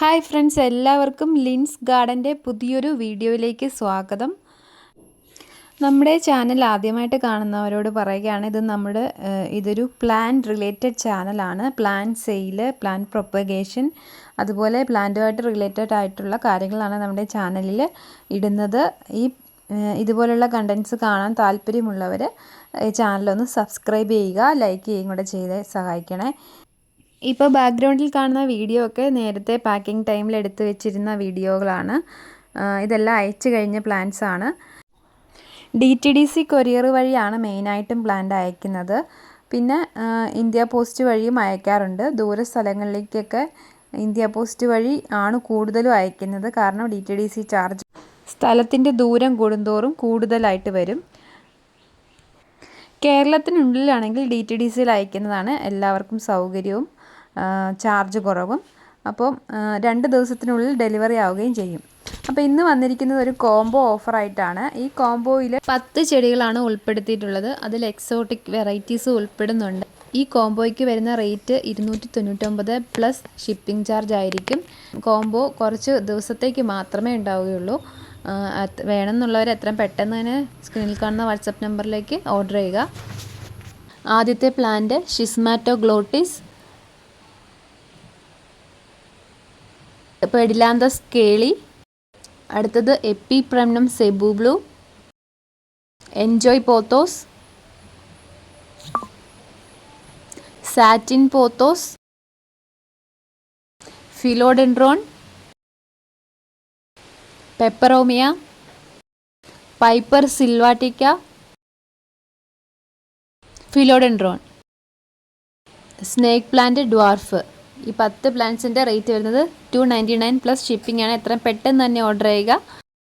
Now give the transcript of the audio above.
Hi friends എല്ലാവർക്കും ലിൻസ് ഗാർഡന്റെ പുതിയൊരു വീഡിയോയിലേക്ക് സ്വാഗതം. നമ്മുടെ ചാനൽ ആദ്യമായിട്ട് കാണുന്നവരോട് പറയുകയാണ് ഇത് നമ്മുടെ ഇതൊരു പ്ലാൻ റിലേറ്റഡ് ചാനലാണ് പ്ലാൻ സെയിൽ പ്ലാൻ പ്രൊപ്പഗേഷൻ അതുപോലെ പ്ലാന്റുമായിട്ട് റിലേറ്റഡ് ആയിട്ടുള്ള കാര്യങ്ങളാണ് നമ്മുടെ ചാനലിൽ ഇടുന്നത്. ഈ ഇതുപോലുള്ള കണ്ടൻസ് കാണാൻ താല്പര്യമുള്ളവർ ചാനലൊന്ന് സബ്സ്ക്രൈബ് ചെയ്യുക ലൈക്ക് ചെയ്യുകയും കൂടെ ചെയ്ത് സഹായിക്കണേ. ഇപ്പോൾ ബാക്ക്ഗ്രൗണ്ടിൽ കാണുന്ന വീഡിയോ ഒക്കെ നേരത്തെ പാക്കിംഗ് ടൈമിൽ എടുത്തു വെച്ചിരുന്ന വീഡിയോകളാണ് ഇതെല്ലാം അയച്ചു കഴിഞ്ഞ പ്ലാൻസ് ആണ്. D T D C courier വഴിയാണ് മെയിനായിട്ടും പ്ലാന്റ് അയക്കുന്നത്. പിന്നെ ഇന്ത്യ പോസ്റ്റ് വഴിയും അയക്കാറുണ്ട്. ദൂര സ്ഥലങ്ങളിലേക്കൊക്കെ ഇന്ത്യ പോസ്റ്റ് വഴി ആണ് കൂടുതലും അയക്കുന്നത്. കാരണം D T D C charge സ്ഥലത്തിന്റെ ദൂരം കൂടുന്തോറും കൂടുതലായിട്ട് വരും. കേരളത്തിനുള്ളിലാണെങ്കിൽ ഡി ടി ഡി സിയിൽ അയക്കുന്നതാണ് എല്ലാവർക്കും സൗകര്യവും. ചാർജ് കുറവും. അപ്പോൾ രണ്ട് ദിവസത്തിനുള്ളിൽ ഡെലിവറി ആവുകയും ചെയ്യും. അപ്പോൾ ഇന്ന് വന്നിരിക്കുന്നത് ഒരു കോംബോ ഓഫറായിട്ടാണ് ഈ കോംബോയിൽ പത്ത് ചെടികളാണ് ഉൾപ്പെടുത്തിയിട്ടുള്ളത്. അതിൽ എക്സോട്ടിക് വെറൈറ്റീസ് ഉൾപ്പെടുന്നുണ്ട്. ഈ കോംബോയ്ക്ക് വരുന്ന റേറ്റ് ഇരുന്നൂറ്റി തൊണ്ണൂറ്റൊമ്പത് പ്ലസ് ഷിപ്പിംഗ് ചാർജ് ആയിരിക്കും. കോംബോ കുറച്ച് ദിവസത്തേക്ക് മാത്രമേ ഉണ്ടാവുകയുള്ളൂ. വേണമെന്നുള്ളവർ എത്രയും പെട്ടെന്ന് തന്നെ സ്ക്രീനിൽ കാണുന്ന വാട്സപ്പ് നമ്പറിലേക്ക് ഓർഡർ ചെയ്യുക. ആദ്യത്തെ പ്ലാന്റ് ഷിസ്മാറ്റോ ഗ്ലോട്ടിസ് പെഡിലാന്തസ് കേളി അടുത്തത് epipremnum Cebu blue. Enjoy pothos. Satin pothos. Philodendron. Peperomia. Piper sylvatica. Philodendron. Snake plant dwarf. ഈ പത്ത് പ്ലാന്റ്സിന്റെ റേറ്റ് വരുന്നത് two ninety nine plus shipping ആണ്. എത്രയും പെട്ടെന്ന് തന്നെ ഓർഡർ ചെയ്യുക.